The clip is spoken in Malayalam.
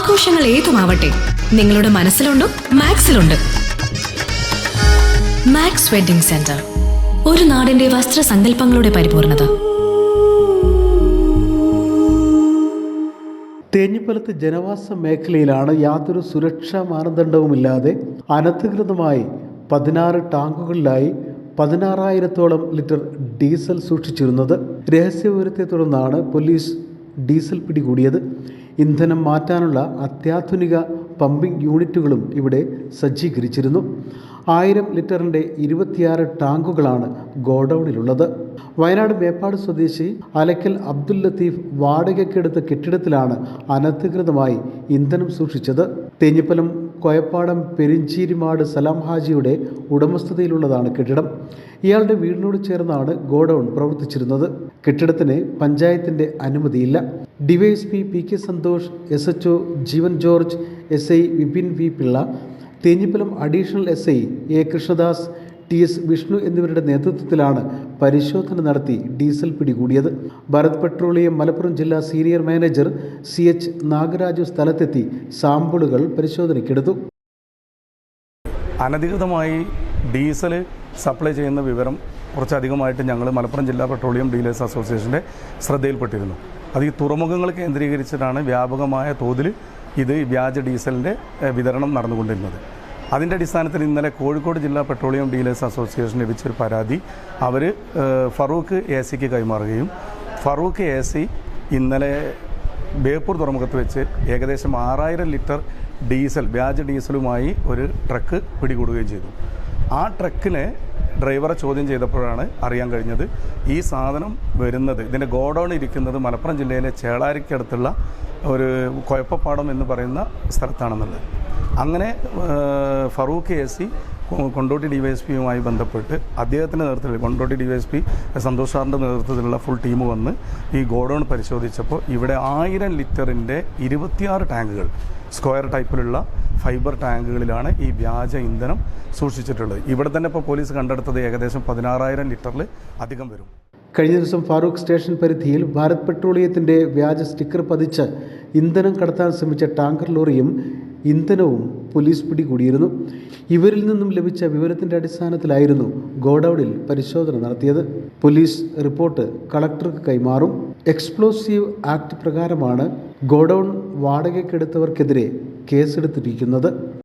ആഘോഷങ്ങൾ ഏതുമാവട്ടെ നിങ്ങളുടെ മനസ്സിലുണ്ടോ മാക്സിലുണ്ട്. മാക്സ് വെഡിംഗ് സെന്റർ ഒരു നാടിന്റെ വസ്ത്രസങ്കല്പങ്ങളുടെ പരിപൂർണത. തേഞ്ഞിപ്പലത്ത് ജനവാസ മേഖലയിലാണ് യാതൊരു സുരക്ഷാ മാനദണ്ഡവുമില്ലാതെ അനധികൃതമായി പതിനാറ് ടാങ്കുകളിലായി പതിനാറായിരത്തോളം ലിറ്റർ ഡീസൽ സൂക്ഷിച്ചിരുന്നത്. രഹസ്യവിവരത്തെ തുടർന്നാണ് പോലീസ് ഡീസൽ പിടികൂടിയത്. ഇന്ധനം മാറ്റാനുള്ള അത്യാധുനിക പമ്പിംഗ് യൂണിറ്റുകളും ഇവിടെ സജ്ജീകരിച്ചിരുന്നു. ആയിരം ലിറ്ററിന്റെ ഇരുപത്തിയാറ് ടാങ്കുകളാണ് ഗോഡൌണിലുള്ളത്. വയനാട് മേപ്പാട് സ്വദേശി അലക്കൽ അബ്ദുൽ ലത്തീഫ് വാടകയ്ക്കെടുത്ത കെട്ടിടത്തിലാണ് അനധികൃതമായി ഇന്ധനം സൂക്ഷിച്ചത്. തേഞ്ഞിപ്പലം കൊയപ്പാടം പെരിഞ്ചീരിമാട് സലാം ഹാജിയുടെ ഉടമസ്ഥതയിലുള്ളതാണ് കെട്ടിടം. ഇയാളുടെ വീടിനോട് ചേർന്നാണ് ഗോഡൌൺ പ്രവർത്തിച്ചിരുന്നത്. കെട്ടിടത്തിന് പഞ്ചായത്തിന്റെ അനുമതിയില്ല. DYSP P K Santhosh S H O Jeevan George S I Vipin V Pillai Thenhipalam additional S I A Krishnadas T S Vishnu എന്നിവരുടെ നേതൃത്വത്തിലാണ് പരിശോധന നടത്തി ഡീസൽ പിടികൂടിയത്. ഭാരത് പെട്രോളിയം മലപ്പുറം ജില്ലാ senior manager C H Nagaraju സ്ഥലത്തെത്തി സാമ്പിളുകൾ പരിശോധനയ്ക്കെടുത്തു. അനധികൃതമായി ഡീസൽ സപ്ലൈ ചെയ്യുന്ന വിവരം കുറച്ചധികമായിട്ട് ഞങ്ങൾ മലപ്പുറം ജില്ലാ പെട്രോളിയം ഡീലേഴ്സ് അസോസിയേഷന്റെ ശ്രദ്ധയിൽപ്പെട്ടിരുന്നു. അത് ഈ തുറമുഖങ്ങൾ കേന്ദ്രീകരിച്ചിട്ടാണ് വ്യാപകമായ തോതിൽ ഇത് വ്യാജ ഡീസലിന്റെ വിതരണം നടന്നുകൊണ്ടിരുന്നത്. അതിന്റെ അടിസ്ഥാനത്തിൽ ഇന്നലെ കോഴിക്കോട് ജില്ലാ പെട്രോളിയം ഡീലേഴ്സ് അസോസിയേഷൻ ലഭിച്ചൊരു പരാതി. അവർ ഫറൂഖ് എ സിക്ക് കൈമാറുകയും ഫറൂഖ് എ സി ഇന്നലെ ബേപ്പൂർ തുറമുഖത്ത് വെച്ച് ഏകദേശം ആറായിരം ലിറ്റർ ഡീസൽ വ്യാജ ഡീസലുമായി ഒരു ട്രക്ക് പിടികൂടുകയും ചെയ്തു. ആ ട്രക്കിനെ ഡ്രൈവറെ ചോദ്യം ചെയ്തപ്പോഴാണ് അറിയാൻ കഴിഞ്ഞത് ഈ സാധനം വരുന്നത് ഇതിന്റെ ഗോഡൗൺ ഇരിക്കുന്നത് മലപ്പുറം ജില്ലയിലെ ചേളാരിക്കടുത്തുള്ള ഒരു കുഴപ്പപ്പാടം എന്ന് പറയുന്ന സ്ഥലത്താണെന്നുള്ളത്. അങ്ങനെ Farooq A C Kondotty D Y S പിയുമായി ബന്ധപ്പെട്ട് അദ്ദേഹത്തിന്റെ നേതൃത്വത്തിൽ Kondotty D Y S P Santhosh സാറിന്റെ നേതൃത്വത്തിലുള്ള ഫുൾ ടീം വന്ന് ഈ ഗോഡൗൺ പരിശോധിച്ചപ്പോൾ ഇവിടെ ആയിരം ലിറ്ററിന്റെ ഇരുപത്തിയാറ് ടാങ്കുകൾ സ്ക്വയർ ടൈപ്പിലുള്ള ഫൈബർ ടാങ്കുകളിലാണ് ഈ വ്യാജ ഇന്ധനം സൂക്ഷിച്ചിട്ടുള്ളത്. ഇവിടെ തന്നെ ഇപ്പോൾ പോലീസ് കണ്ടെടുത്തത് ഏകദേശം പതിനാറായിരം ലിറ്ററിൽ അധികം വരും. കഴിഞ്ഞ ദിവസം ഫാറൂഖ് സ്റ്റേഷൻ പരിധിയിൽ ഭാരത് പെട്രോളിയത്തിന്റെ വ്യാജ സ്റ്റിക്കർ പതിച്ച് ഇന്ധനം കടത്താൻ ശ്രമിച്ച ടാങ്കർ ലോറിയും ഇന്ധനവും പോലീസ് പിടികൂടിയിരുന്നു. ഇവരിൽ നിന്നും ലഭിച്ച വിവരത്തിന്റെ അടിസ്ഥാനത്തിലായിരുന്നു ഗോഡൌണിൽ പരിശോധന നടത്തിയത്. പോലീസ് റിപ്പോർട്ട് കളക്ടർക്ക് കൈമാറും. എക്സ്പ്ലോസീവ് ആക്ട് പ്രകാരമാണ് ഗോഡൌൺ വാടകയ്ക്കെടുത്തവർക്കെതിരെ കേസെടുത്തിരിക്കുന്നത്.